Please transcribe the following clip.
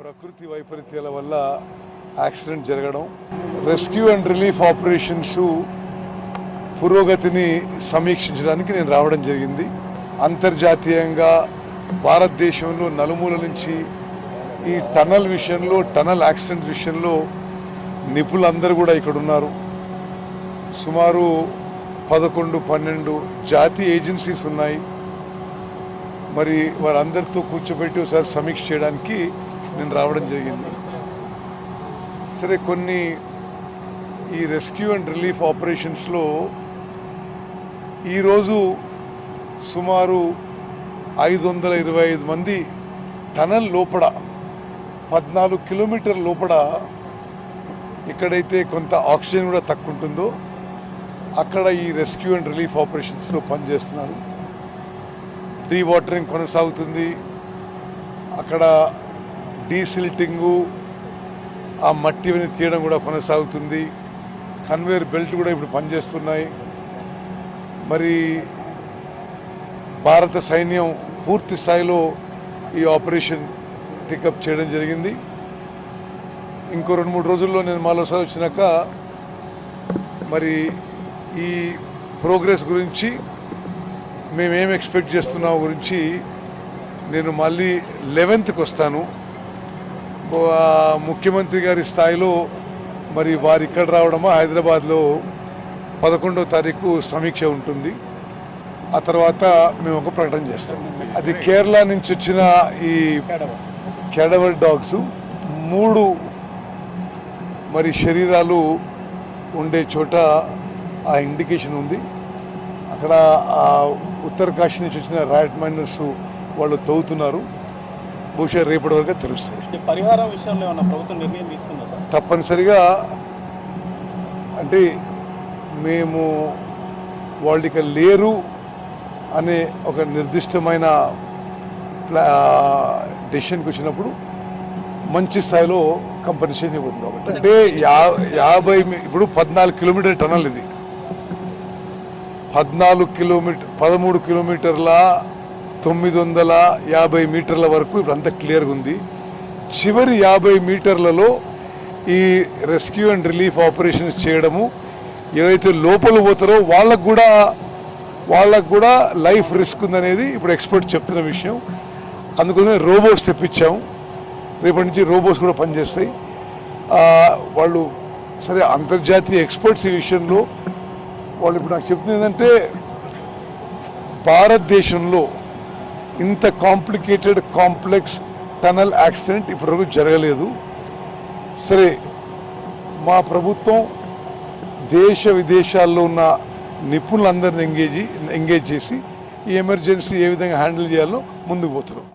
ప్రకృతి వైపరీత్యాల వల్ల యాక్సిడెంట్ జరగడం రెస్క్యూ అండ్ రిలీఫ్ ఆపరేషన్స్ పురోగతిని సమీక్షించడానికి నేను రావడం జరిగింది. అంతర్జాతీయంగా భారతదేశంలో నలుమూల నుంచి ఈ టనల్ విషయంలో టనల్ యాక్సిడెంట్ విషయంలో నిపుణులందరూ కూడా ఇక్కడ ఉన్నారు సుమారు పదకొండు పన్నెండు జాతీయ ఏజెన్సీస్ ఉన్నాయి. మరి వారందరితో కూర్చోబెట్టి ఒకసారి సమీక్ష చేయడానికి నేను రావడం జరిగింది. సరే కొన్ని ఈ రెస్క్యూ అండ్ రిలీఫ్ ఆపరేషన్స్లో ఈరోజు సుమారు ఐదు వందల ఇరవై ఐదు మంది టనల్ లోపల పద్నాలుగు కిలోమీటర్ లోపల ఎక్కడైతే కొంత ఆక్సిజన్ కూడా తక్కువ ఉంటుందో అక్కడ ఈ రెస్క్యూ అండ్ రిలీఫ్ ఆపరేషన్స్లో పనిచేస్తున్నారు. డీ వాటరింగ్ కొనసాగుతుంది. అక్కడ డీసిల్టింగు ఆ మట్టిని తీయడం కూడా కొనసాగుతుంది. కన్వేర్ బెల్ట్ కూడా ఇప్పుడు పనిచేస్తున్నాయి. మరి భారత సైన్యం పూర్తి స్థాయిలో ఈ ఆపరేషన్ పికప్ చేయడం జరిగింది. ఇంకో రెండు మూడు రోజుల్లో నేను మరోసారి వచ్చినాక మరి ఈ ప్రోగ్రెస్ గురించి మేమేం ఎక్స్పెక్ట్ చేస్తున్నాం గురించి నేను మళ్ళీ లెవెన్త్కి వస్తాను. ముఖ్యమంత్రి గారి స్థాయిలో మరి వారు ఇక్కడ రావడమో హైదరాబాద్లో పదకొండో తారీఖు సమీక్ష ఉంటుంది. ఆ తర్వాత మేము ఒక ప్రకటన చేస్తాం. అది కేరళ నుంచి వచ్చిన ఈ కెడవర్ డాగ్స్ మూడు మరి శరీరాలు ఉండే చోట ఆ ఇండికేషన్ ఉంది. అక్కడ ఆ ఉత్తర కాశీ నుంచి వచ్చిన రాయట్ మైనర్స్ వాళ్ళు తవ్వుతున్నారు. బహుశా రేపటి వరకు తెలుస్తాయి. ఈ పరిహారం విషయంలో ఏమన్నా ప్రభుత్వం నిర్ణయం తీసుకుందా సార్? తప్పనిసరిగా అంటే మేము వాళ్ళు ఇక లేరు అనే ఒక నిర్దిష్టమైన ప్లా డెసిషన్కి వచ్చినప్పుడు మంచి స్థాయిలో కంపెన్సేషన్ ఇవ్వదు కాబట్టి. అంటే యా యాభై ఇప్పుడు పద్నాలుగు కిలోమీటర్ టనల్ ఇది. పద్నాలుగు కిలోమీటర్ పదమూడు కిలోమీటర్ల తొమ్మిది వందల యాభై మీటర్ల వరకు ఇప్పుడు అంతా క్లియర్గా ఉంది. చివరి యాభై మీటర్లలో ఈ రెస్క్యూ అండ్ రిలీఫ్ ఆపరేషన్స్ చేయడము ఏదైతే లోపల పోతారో వాళ్ళకు కూడా వాళ్ళకు కూడా లైఫ్ రిస్క్ ఉందనేది ఇప్పుడు ఎక్స్పర్ట్ చెప్తున్న విషయం. అందుకోసమే రోబోట్స్ తెప్పించాము. రేపటి నుంచి రోబోట్స్ కూడా పనిచేస్తాయి. వాళ్ళు సరే అంతర్జాతీయ ఎక్స్పర్ట్స్ ఈ విషయంలో వాళ్ళు ఇప్పుడు నాకు చెప్తుంది ఏంటంటే భారతదేశంలో ఇంత కాంప్లికేటెడ్ కాంప్లెక్స్ టనల్ యాక్సిడెంట్ ఇప్పటివరకు జరగలేదు. సరే మా ప్రభుత్వం దేశ విదేశాల్లో ఉన్న నిపుణులందరిని ఎంగేజ్ ఎంగేజ్ చేసి ఈ ఎమర్జెన్సీ ఏ విధంగా హ్యాండిల్ చేయాలో ముందుకు పోతున్నాం.